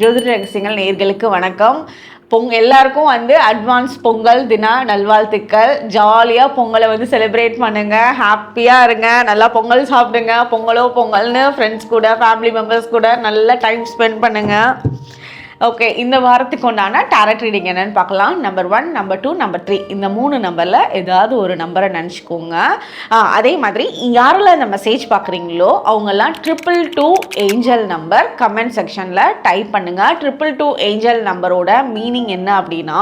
ஜோதிட ரகசியங்கள் நேர்களுக்கு வணக்கம். பொங் எல்லாருக்கும் வந்து அட்வான்ஸ் பொங்கல் தினா நல்வாழ்த்துக்கள். ஜாலியாக பொங்கலை வந்து செலிப்ரேட் பண்ணுங்க. ஹாப்பியாக இருங்க. நல்லா பொங்கல் சாப்பிடுங்க. பொங்கலோ பொங்கல்னு ஃப்ரெண்ட்ஸ் கூட ஃபேமிலி மெம்பர்ஸ் கூட நல்ல டைம் ஸ்பெண்ட் பண்ணுங்கள் ஓகே இந்த வாரத்துக்கு உண்டான டேரட் ரீடிங் என்னன்னு பார்க்கலாம். Number one number two number three இந்த மூணு நம்பரில் ஏதாவது ஒரு நம்பரை நினச்சிக்கோங்க. அதே மாதிரி யாரெல்லாம் இந்த மெசேஜ் பார்க்குறீங்களோ அவங்கெல்லாம் triple two angel number comment செக்ஷனில் டைப் பண்ணுங்கள் ட்ரிபிள் டூ ஏஞ்சல் நம்பரோட மீனிங் என்ன அப்படின்னா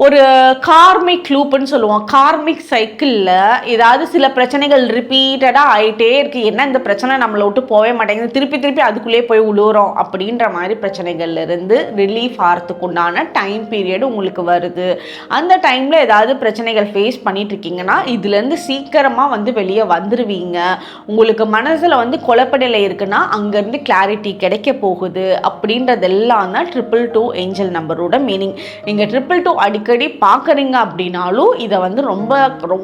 ஒரு கார்மிக் லூப்புன்னு சொல்லுவோம். கார்மிக் சைக்கிளில் ஏதாவது சில பிரச்சனைகள் ரிப்பீட்டடாக ஆகிட்டே இருக்குது என்ன இந்த பிரச்சனை? நம்மளை விட்டு போகவே மாட்டேங்குது. திருப்பி திருப்பி அதுக்குள்ளேயே போய் உழுவுறோம். அப்படின்ற மாதிரி பிரச்சனைகள்லேருந்து ரிலீஃப் ஆகிறதுக்கு உண்டான டைம் பீரியட் உங்களுக்கு வருது. அந்த டைமில் ஏதாவது பிரச்சனைகள் ஃபேஸ் பண்ணிகிட்ருக்கீங்கன்னா இதுலேருந்து சீக்கிரமாக வந்து வெளியே வந்துடுவீங்க உங்களுக்கு மனசில் வந்து குழப்பநிலை இருக்குன்னா அங்கேருந்து கிளாரிட்டி கிடைக்க போகுது. அப்படின்றதெல்லாம் தான் ட்ரிபிள் டூ ஏஞ்சல் நம்பரோட மீனிங் நீங்கள் ட்ரிபிள் டூ அடி அடிக்கடி பார்க்குறீங்க அப்படின்னாலும் இதை வந்து ரொம்ப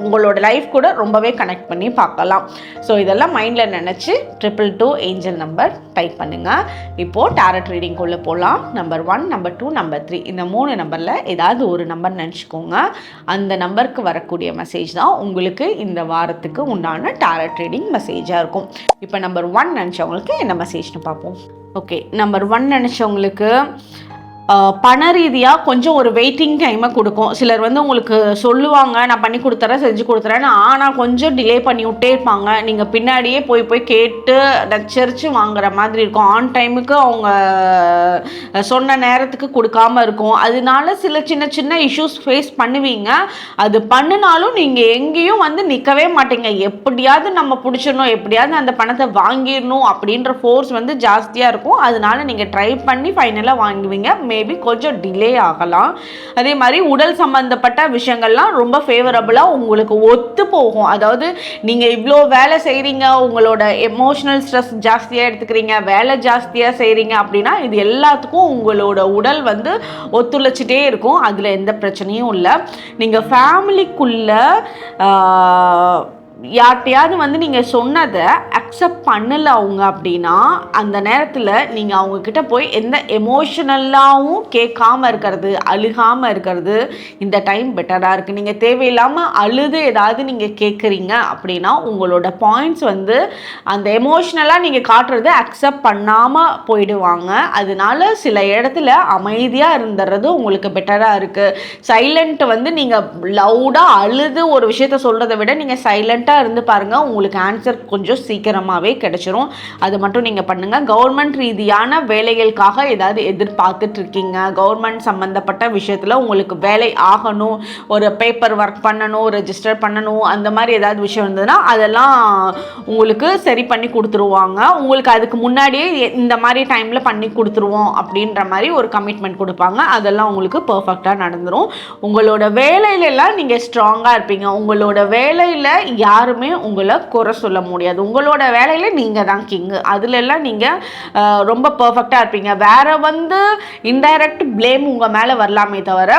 உங்களோட லைஃப் கூட ரொம்பவே கனெக்ட் பண்ணி பார்க்கலாம். ஸோ இதெல்லாம் மைண்டில் நினச்சி triple two angel number type பண்ணுங்கள் இப்போது டேரட் ரீடிங்குள்ளே போகலாம் number one number two number three இந்த மூணு நம்பரில் ஏதாவது ஒரு நம்பர் நினச்சிக்கோங்க. அந்த நம்பருக்கு வரக்கூடிய மெசேஜ் தான் உங்களுக்கு இந்த வாரத்துக்கு உண்டான டேரட் ரீடிங் மெசேஜாக இருக்கும். இப்போ நம்பர் ஒன் நினச்சவங்களுக்கு என்ன மெசேஜ்னு பார்ப்போம். ஓகே நம்பர் ஒன் நினச்சவங்களுக்கு பண ரீதியாக கொஞ்சம் ஒரு வெயிட்டிங் டைமை கொடுக்கும். சிலர் வந்து உங்களுக்கு சொல்லுவாங்க நான் பண்ணி கொடுத்துறேன் செஞ்சு கொடுத்துறேன்னு ஆனால் கொஞ்சம் டிலே பண்ணி விட்டே இருப்பாங்க. நீங்கள் பின்னாடியே போய் போய் கேட்டு நச்சரித்து வாங்குற மாதிரி இருக்கும். ஆன் டைமுக்கு அவங்க சொன்ன நேரத்துக்கு கொடுக்காம இருக்கும். அதனால சில சின்ன சின்ன இஷ்யூஸ் ஃபேஸ் பண்ணுவீங்க. அது பண்ணினாலும் நீங்கள் எங்கேயும் வந்து நிற்கவே மாட்டீங்க. எப்படியாவது நம்ம பிடிச்சிடணும் எப்படியாவது அந்த பணத்தை வாங்கிடணும் அப்படின்ற ஃபோர்ஸ் வந்து ஜாஸ்தியாக இருக்கும். அதனால நீங்கள் ட்ரை பண்ணி ஃபைனலாக வாங்குவீங்க. மே மேபி கொஞ்சம் டிலே ஆகலாம். அதே மாதிரி உடல் சம்மந்தப்பட்ட விஷயங்கள்லாம் ரொம்ப ஃபேவரபுளாக உங்களுக்கு ஒத்து போகும். அதாவது நீங்கள் இவ்வளோ வேலை செய்கிறீங்க உங்களோட எமோஷனல் ஸ்ட்ரெஸ் ஜாஸ்தியாக எடுத்துக்கிறீங்க வேலை ஜாஸ்தியாக செய்கிறீங்க அப்படின்னா இது எல்லாத்துக்கும் உங்களோட உடல் வந்து ஒத்துழைச்சிட்டே இருக்கும். அதில் எந்த பிரச்சனையும் இல்லை. நீங்கள் ஃபேமிலிக்குள்ளே யார்கிட்டையாவது வந்து நீங்கள் சொன்னதை அக்செப்ட் பண்ணலை அவங்க அப்படின்னா அந்த நேரத்தில் நீங்கள் அவங்கக்கிட்ட போய் எந்த எமோஷனலாகவும் கேட்காம இருக்கிறது அழுகாமல் இருக்கிறது இந்த டைம் பெட்டராக இருக்குது நீங்கள் தேவையில்லாமல் அழுது ஏதாவது நீங்கள் கேட்குறீங்க அப்படின்னா உங்களோட பாயிண்ட்ஸ் வந்து அந்த எமோஷ்னலாக நீங்கள் காட்டுறது அக்செப்ட் பண்ணாமல் போயிடுவாங்க. அதனால சில இடத்துல அமைதியாக இருந்துறது உங்களுக்கு பெட்டராக இருக்குது சைலண்ட் வந்து நீங்கள் லவுடாக அழுது ஒரு விஷயத்த சொல்கிறத விட நீங்கள் சைலண்ட்டாக இருந்து பாருங்கள் உங்களுக்கு ஆன்சர் கொஞ்சம் சீக்கிரம் சீக்கிரமாகவே கிடச்சிரும். அது மட்டும் நீங்கள் பண்ணுங்கள் கவர்மெண்ட் ரீதியான வேலைகளுக்காக ஏதாவது எதிர்பார்த்துட்டு இருக்கீங்க கவர்மெண்ட் சம்மந்தப்பட்ட விஷயத்தில் உங்களுக்கு வேலை ஆகணும். ஒரு பேப்பர் ஒர்க் பண்ணணும் ரெஜிஸ்டர் பண்ணணும் அந்த மாதிரி ஏதாவது விஷயம் இருந்ததுன்னா அதெல்லாம் உங்களுக்கு சரி பண்ணி கொடுத்துருவாங்க. உங்களுக்கு அதுக்கு முன்னாடியே இந்த மாதிரி டைமில் பண்ணி கொடுத்துருவோம் அப்படின்ற மாதிரி ஒரு கமிட்மெண்ட் கொடுப்பாங்க. அதெல்லாம் உங்களுக்கு பர்ஃபெக்டாக நடந்துடும் உங்களோட வேலையிலலாம் நீங்கள் ஸ்ட்ராங்காக இருப்பீங்க. உங்களோட வேலையில் யாருமே உங்களை குறை சொல்ல முடியாது. உங்களோட வேலையில் நீங்கள் தான் கிங்கு அதுலெல்லாம் நீங்கள் ரொம்ப பர்ஃபெக்டாக இருப்பீங்க. வேறு வந்து இன்டைரக்ட் ப்ளேம் உங்கள் மேலே வரலாமே தவிர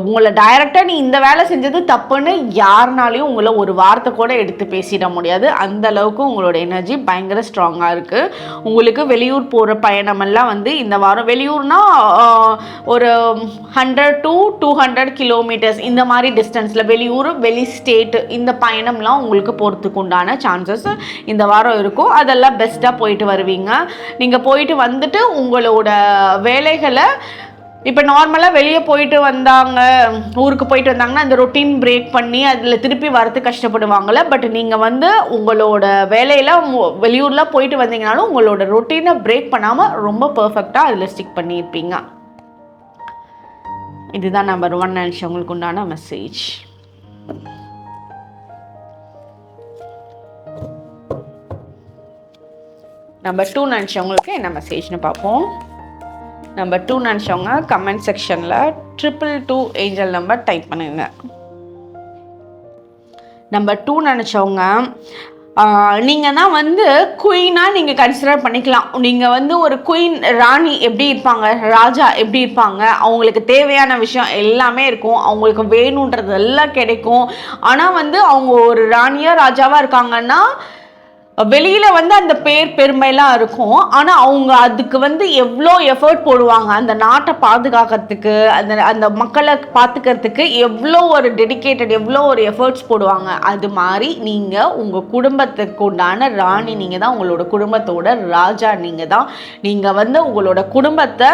உங்களை டைரெக்டாக நீ இந்த வேலை செஞ்சது தப்புன்னு யாருனாலையும் உங்களை ஒரு வார்த்தை கூட எடுத்து பேசிட முடியாது. அந்த அளவுக்கு உங்களோட எனர்ஜி பயங்கர ஸ்ட்ராங்காக இருக்குது உங்களுக்கு வெளியூர் போகிற பயணமெல்லாம் வந்து இந்த வாரம் வெளியூர்னா ஒரு hundred to two hundred kilometres இந்த மாதிரி டிஸ்டன்ஸில் வெளியூர் வெளி ஸ்டேட்டு இந்த பயணம்லாம் உங்களுக்கு போகிறதுக்கு உண்டான சான்சஸ் இந்த வாரம் இருக்கும் அதெல்லாம் பெஸ்ட்டாக போயிட்டு வருவீங்க. நீங்கள் போயிட்டு வந்துட்டு உங்களோட வேலைகளை இப்போ நார்மலாக வெளியே போயிட்டு வந்தாங்க ஊருக்கு போயிட்டு வந்தாங்கன்னா அந்த ரொட்டீன் பிரேக் பண்ணி அதில் திருப்பி வரது கஷ்டப்படுவாங்கள்ல பட் நீங்கள் வந்து உங்களோட வேலையில் வெளியூரில் போயிட்டு வந்தீங்கனாலும் உங்களோட ரொட்டீனை பிரேக் பண்ணாமல் ரொம்ப பர்ஃபெக்டாக அதில் ஸ்டிக் பண்ணியிருப்பீங்க. இதுதான் நம்பர் ஒன் நினச்சவங்களுக்கு உண்டான மெசேஜ் நம்பர் டூ நினச்சவங்களுக்கு என்ன மெசேஜ்னு பார்ப்போம். நம்பர் டூ நினச்சவங்க கமெண்ட் செக்ஷனில் triple two angel number type பண்ணுங்க. நம்பர் டூ நினச்சவங்க நீங்கள் தான் வந்து குயினாக நீங்கள் கன்சிடர் பண்ணிக்கலாம். நீங்கள் வந்து ஒரு குயின் ராணி எப்படி இருப்பாங்க ராஜா எப்படி இருப்பாங்க அவங்களுக்கு தேவையான விஷயம் எல்லாமே இருக்கும். அவங்களுக்கு வேணுன்றது எல்லாம் கிடைக்கும். ஆனால் வந்து அவங்க ஒரு ராணியாக ராஜாவாக இருக்காங்கன்னா வெளியில் வந்து அந்த பேர் பெருமைலாம் இருக்கும். ஆனால் அவங்க அதுக்கு வந்து எவ்வளோ எஃபர்ட் போடுவாங்க? அந்த நாட்டை பாதுகாக்கிறதுக்கு அந்த அந்த மக்களை பார்த்துக்கிறதுக்கு எவ்வளோ ஒரு டெடிக்கேட்டட் எவ்வளோ ஒரு எஃபர்ட்ஸ் போடுவாங்க? அது மாதிரி நீங்கள் உங்கள் குடும்பத்துக்கு உண்டான ராணி நீங்கள் தான் உங்களோட குடும்பத்தோட ராஜா நீங்கள் தான். நீங்கள் வந்து உங்களோட குடும்பத்தை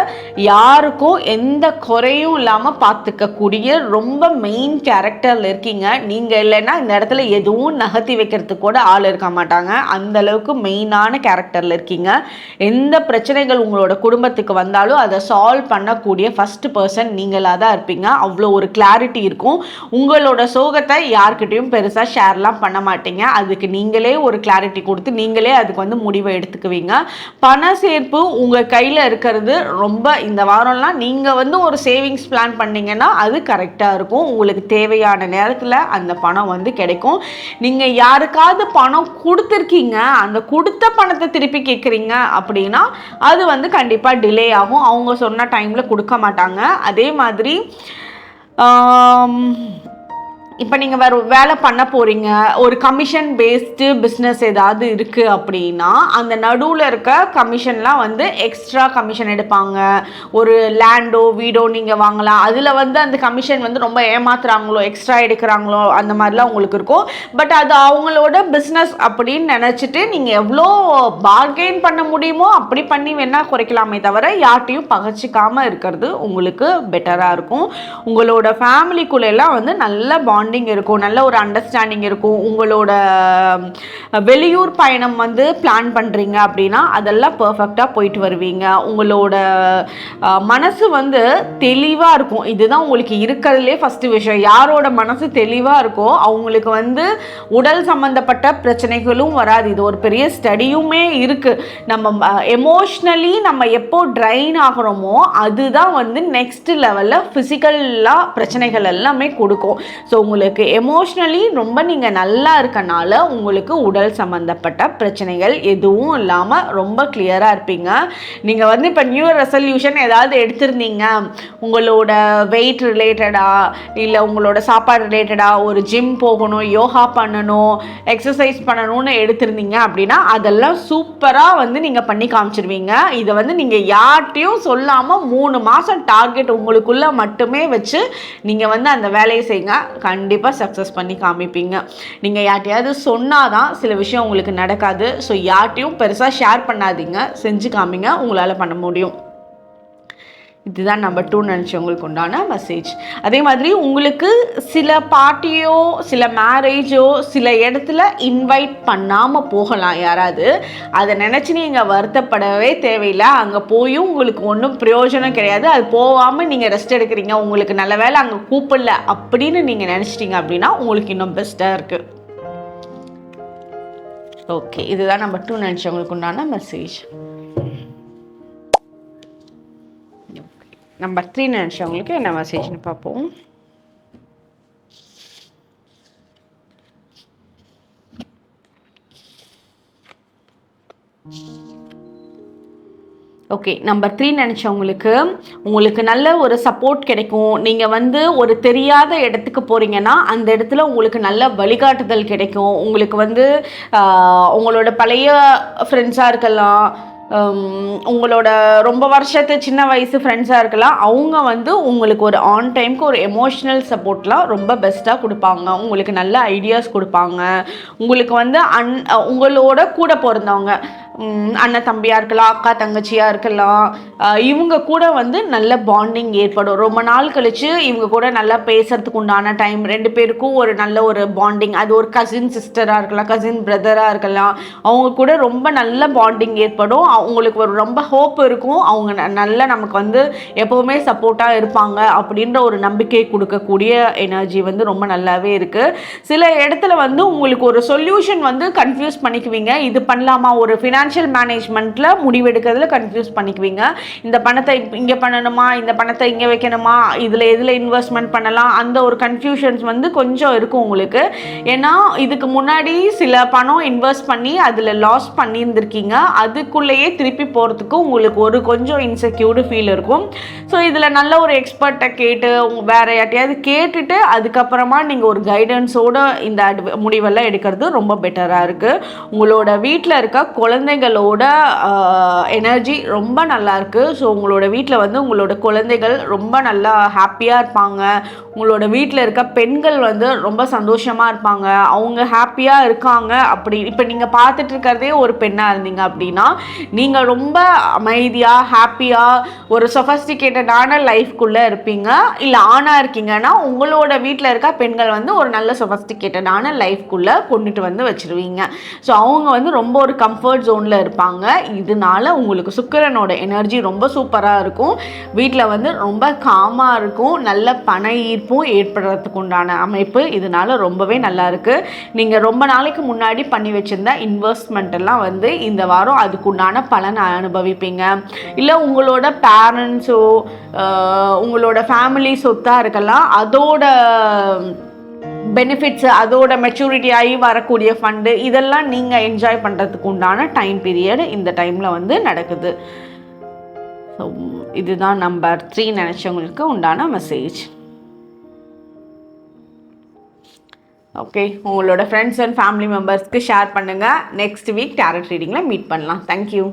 யாருக்கும் எந்த குறையும் இல்லாமல் பார்த்துக்கக்கூடிய ரொம்ப மெயின் கேரக்டரில் இருக்கீங்க. நீங்கள் இல்லைன்னா இந்த இடத்துல எதுவும் நகர்த்தி வைக்கிறதுக்கு கூட ஆள் இருக்க மாட்டாங்க. அந்த அளவுக்கு மெயினான கேரக்டரில் இருக்கீங்க. எந்த பிரச்சனைகள் உங்களோட குடும்பத்துக்கு வந்தாலும் அதை சால்வ் பண்ணக்கூடிய ஃபஸ்ட்டு பர்சன் நீங்களாக தான் இருப்பீங்க. அவ்வளோ ஒரு கிளாரிட்டி இருக்கும். உங்களோட சோகத்தை யார்கிட்டையும் பெருசாக ஷேர்லாம் பண்ண மாட்டீங்க. அதுக்கு நீங்களே ஒரு கிளாரிட்டி கொடுத்து நீங்களே அதுக்கு வந்து முடிவை எடுத்துக்குவீங்க. பண சேர்ப்பு உங்கள் கையில் இருக்கிறது ரொம்ப இந்த வாரம்லாம் நீங்கள் வந்து ஒரு சேவிங்ஸ் பிளான் பண்ணீங்கன்னா அது கரெக்டாக இருக்கும். உங்களுக்கு தேவையான நேரத்தில் அந்த பணம் வந்து கிடைக்கும். நீங்கள் யாருக்காவது பணம் கொடுத்துருக்கீங்க அந்த கொடுத்த பணத்தை திருப்பி கேட்குறீங்க அப்படின்னா அது வந்து கண்டிப்பாக டிலே ஆகும். அவங்க சொன்ன டைமில் கொடுக்க மாட்டாங்க. அதே மாதிரி இப்போ நீங்கள் வேறு வேலை பண்ண போகிறீங்க ஒரு கமிஷன் பேஸ்டு பிஸ்னஸ் ஏதாவது இருக்குது அப்படின்னா அந்த நடுவில் இருக்க கமிஷன்லாம் வந்து எக்ஸ்ட்ரா கமிஷன் எடுப்பாங்க. ஒரு லேண்டோ வீடோ நீங்கள் வாங்கலாம். அதில் வந்து அந்த கமிஷன் வந்து ரொம்ப ஏமாத்துறாங்களோ எக்ஸ்ட்ரா எடுக்கிறாங்களோ அந்த மாதிரிலாம் உங்களுக்கு இருக்கும். பட் அது அவங்களோட பிஸ்னஸ் அப்படின்னு நினச்சிட்டு நீங்கள் எவ்வளோ பார்கெயின் பண்ண முடியுமோ அப்படி பண்ணி வேணால் குறைக்கலாமே தவிர யார்ட்டையும் பகச்சிக்காமல் இருக்கிறது உங்களுக்கு பெட்டராக இருக்கும். உங்களோட ஃபேமிலிக்குள்ளெல்லாம் வந்து நல்ல பாண்ட் பாண்டிங் இருக்கும் நல்ல ஒரு அண்டர்ஸ்டாண்டிங் இருக்கும். உங்களோட வெளியூர் பயணம் வந்து பிளான் பண்ணுறீங்க அப்படின்னா அதெல்லாம் பர்ஃபெக்டாக போயிட்டு வருவீங்க. உங்களோட மனசு வந்து தெளிவாக இருக்கும். இதுதான் உங்களுக்கு இருக்கிறதுலே ஃபஸ்ட்டு விஷயம். யாரோட மனசு தெளிவாக இருக்கோ அவங்களுக்கு வந்து உடல் சம்மந்தப்பட்ட பிரச்சனைகளும் வராது. இது ஒரு பெரிய ஸ்டடியுமே இருக்குது நம்ம எமோஷ்னலி நம்ம எப்போ ட்ரைன் ஆகிறோமோ அதுதான் வந்து நெக்ஸ்ட் லெவலில் ஃபிசிக்கலாக பிரச்சனைகள் எல்லாமே கொடுக்கும். ஸோ உங்களுக்கு எமோஷ்னலி ரொம்ப நீங்கள் நல்லா இருக்கனால உங்களுக்கு உடல் சம்மந்தப்பட்ட பிரச்சனைகள் எதுவும் இல்லாமல் ரொம்ப கிளியராக இருப்பீங்க. நீங்கள் வந்து இப்போ நியூ ரெசல்யூஷன் ஏதாவது எடுத்திருந்தீங்க. உங்களோட வெயிட் ரிலேட்டடாக இல்லை உங்களோட சாப்பாடு ரிலேட்டடாக ஒரு ஜிம் போகணும் யோகா பண்ணணும் எக்ஸசைஸ் பண்ணணும்னு எடுத்திருந்தீங்க அப்படின்னா அதெல்லாம் சூப்பராக வந்து நீங்கள் பண்ணி காமிச்சிருவீங்க. இதை வந்து நீங்கள் யார்கிட்டையும் சொல்லாமல் மூணு மாதம் டார்கெட் உங்களுக்குள்ளே மட்டுமே வச்சு நீங்கள் வந்து அந்த வேலையை செய்யுங்க கண்டிப்பாக சக்ஸஸ் பண்ணி காமிப்பீங்க. நீங்கள் யார்ட்டையாவது சொன்னால் தான் சில விஷயம் உங்களுக்கு நடக்காது. ஸோ யார்ட்டையும் பெருசாக ஷேர் பண்ணாதீங்க. செஞ்சு காமிங்க. உங்களால் பண்ண முடியும். இதுதான் நம்பர் டூ நினச்சவங்களுக்கு உண்டான மெசேஜ் அதே மாதிரி உங்களுக்கு சில பார்ட்டியோ சில மேரேஜோ சில இடத்துல இன்வைட் பண்ணாமல் போகலாம் யாராவது. அதை நினச்சி நீங்கள் வருத்தப்படவே தேவையில்லை. அங்கே போயும் உங்களுக்கு ஒன்றும் பிரயோஜனம் கிடையாது. அது போகாமல் நீங்கள் ரெஸ்ட் எடுக்கிறீங்க. உங்களுக்கு நல்ல வேலை அங்கே கூப்பிடல அப்படின்னு நீங்கள் நினச்சிட்டீங்க அப்படின்னா உங்களுக்கு இன்னும் பெஸ்ட்டாக இருக்குது ஓகே இதுதான் நம்பர் டூ நினச்சவங்களுக்கு உண்டான மெசேஜ் நம்பர் த்ரீ நினச்சவங்களுக்கு என்ன மெசேஜ்னு பார்ப்போம். ஓகே நம்பர் த்ரீ நினச்சவங்களுக்கு உங்களுக்கு நல்ல ஒரு சப்போர்ட் கிடைக்கும். நீங்கள் வந்து ஒரு தெரியாத இடத்துக்கு போகிறீங்கன்னா அந்த இடத்துல உங்களுக்கு நல்ல வழிகாட்டுதல் கிடைக்கும். உங்களுக்கு வந்து ஆஹ், உங்களோட பழைய ஃப்ரெண்ட்ஸாக இருக்கலாம் உங்களோட ரொம்ப வருஷத்து சின்ன வயசு ஃப்ரெண்ட்ஸாக இருக்கலாம். அவங்க வந்து உங்களுக்கு ஒரு ஆன் டைம்க்கு ஒரு எமோஷ்னல் சப்போர்ட்லாம் ரொம்ப பெஸ்ட்டாக கொடுப்பாங்க. உங்களுக்கு நல்ல ஐடியாஸ் கொடுப்பாங்க. உங்களுக்கு வந்து அன் உங்களோட கூட பிறந்தவங்க. அண்ணன் தம்பியாக இருக்கலாம் அக்கா தங்கச்சியாக இருக்கலாம். இவங்க கூட வந்து நல்ல பாண்டிங் ஏற்படும். ரொம்ப நாள் கழித்து இவங்க கூட நல்லா பேசுகிறதுக்கு உண்டான டைம் ரெண்டு பேருக்கும் ஒரு நல்ல ஒரு பாண்டிங் அது ஒரு கசின் சிஸ்டராக இருக்கலாம் கசின் பிரதராக இருக்கலாம். அவங்க கூட ரொம்ப நல்ல பாண்டிங் ஏற்படும். அவங்களுக்கு ஒரு ரொம்ப ஹோப் இருக்கும். அவங்க ந- நல்ல நமக்கு வந்து எப்போவுமே சப்போர்ட்டாக இருப்பாங்க அப்படின்ற ஒரு நம்பிக்கை கொடுக்கக்கூடிய எனர்ஜி வந்து ரொம்ப நல்லாவே இருக்குது சில இடத்துல வந்து உங்களுக்கு ஒரு சொல்யூஷன் வந்து கன்ஃபியூஸ் பண்ணிக்குவீங்க. இது பண்ணலாமா? ஒரு ஃபினான்ஸ் ஃபினான்ஷியல் மேனேஜ்மெண்ட்டில் முடிவெடுக்கிறதுல கன்ஃபியூஸ் பண்ணிக்குவீங்க. இந்த பணத்தை இங்கே பண்ணணுமா? இந்த பணத்தை இங்கே வைக்கணுமா? இதில் எதில் இன்வெஸ்ட்மெண்ட் பண்ணலாம்? அந்த ஒரு கன்ஃபியூஷன்ஸ் வந்து கொஞ்சம் இருக்கும் உங்களுக்கு. ஏன்னா இதுக்கு முன்னாடி சில பணம் இன்வெஸ்ட் பண்ணி அதில் லாஸ் பண்ணியிருந்திருக்கீங்க. அதுக்குள்ளேயே திருப்பி போகிறதுக்கு உங்களுக்கு ஒரு கொஞ்சம் இன்செக்யூர்டு ஃபீல் இருக்கும். ஸோ இதில் நல்ல ஒரு எக்ஸ்பர்ட்டை கேட்டு உங்க வேற யார்ட்டையாவது கேட்டுட்டு அதுக்கப்புறமா நீங்கள் ஒரு கைடன்ஸோட இந்த adv- முடிவெல்லாம் எடுக்கிறது ரொம்ப பெட்டராக இருக்குது உங்களோட வீட்டில் இருக்க குழந்தை குழந்தைகளோட எனர்ஜி ரொம்ப நல்லா இருக்குது ஸோ உங்களோட வீட்டில் வந்து உங்களோட குழந்தைகள் ரொம்ப நல்லா ஹாப்பியாக இருப்பாங்க. உங்களோட வீட்டில் இருக்க பெண்கள் வந்து ரொம்ப சந்தோஷமாக இருப்பாங்க. அவங்க ஹாப்பியாக இருக்காங்க. அப்படி இப்போ நீங்கள் பார்த்துட்டு இருக்கிறதே ஒரு பெண்ணாக இருந்தீங்க அப்படின்னா நீங்கள் ரொம்ப அமைதியாக ஹாப்பியாக ஒரு சொஃபஸ்டிகேட்டடான லைஃப்குள்ளே இருப்பீங்க. இல்லை ஆணாக இருக்கீங்கன்னா உங்களோட வீட்டில் இருக்க பெண்கள் வந்து ஒரு நல்ல சொஃபஸ்டிகேட்டடான லைஃப்குள்ளே கொண்டுட்டு வந்து வச்சிருவீங்க. ஸோ அவங்க வந்து ரொம்ப ஒரு கம்ஃபர்ட் மூடில் இருப்பாங்க. இதனால உங்களுக்கு சுக்கிரனோட எனர்ஜி ரொம்ப சூப்பராக இருக்கும். வீட்டில் வந்து ரொம்ப காமாக இருக்கும். நல்ல பண ஈர்ப்பும் ஏற்படுறதுக்கு உண்டான அமைப்பு. இதனால ரொம்பவே நல்லா இருக்குது நீங்கள் ரொம்ப நாளைக்கு முன்னாடி பண்ணி வச்சுருந்த இன்வெஸ்ட்மெண்ட் எல்லாம் வந்து இந்த வாரம் அதுக்குண்டான பலனை அனுபவிப்பீங்க. இல்லை உங்களோட பேரண்ட்ஸோ உங்களோட ஃபேமிலி சொத்தாக இருக்கலாம். அதோட பெனிஃபிட்ஸ் அதோட மெச்சூரிட்டி ஆகி வரக்கூடிய ஃபண்டு இதெல்லாம் நீங்கள் என்ஜாய் பண்ணுறதுக்கு உண்டான டைம் பீரியட் இந்த டைமில் வந்து நடக்குது. ஸோ இதுதான் நம்பர் த்ரீ நினச்சவங்களுக்கு உண்டான மெசேஜ் ஓகே உங்களோட ஃப்ரெண்ட்ஸ் அண்ட் ஃபேமிலி மெம்பர்ஸ்க்கு ஷேர் பண்ணுங்கள் நெக்ஸ்ட் வீக் டேரட் ரீடிங்கில் மீட் பண்ணலாம். Thank you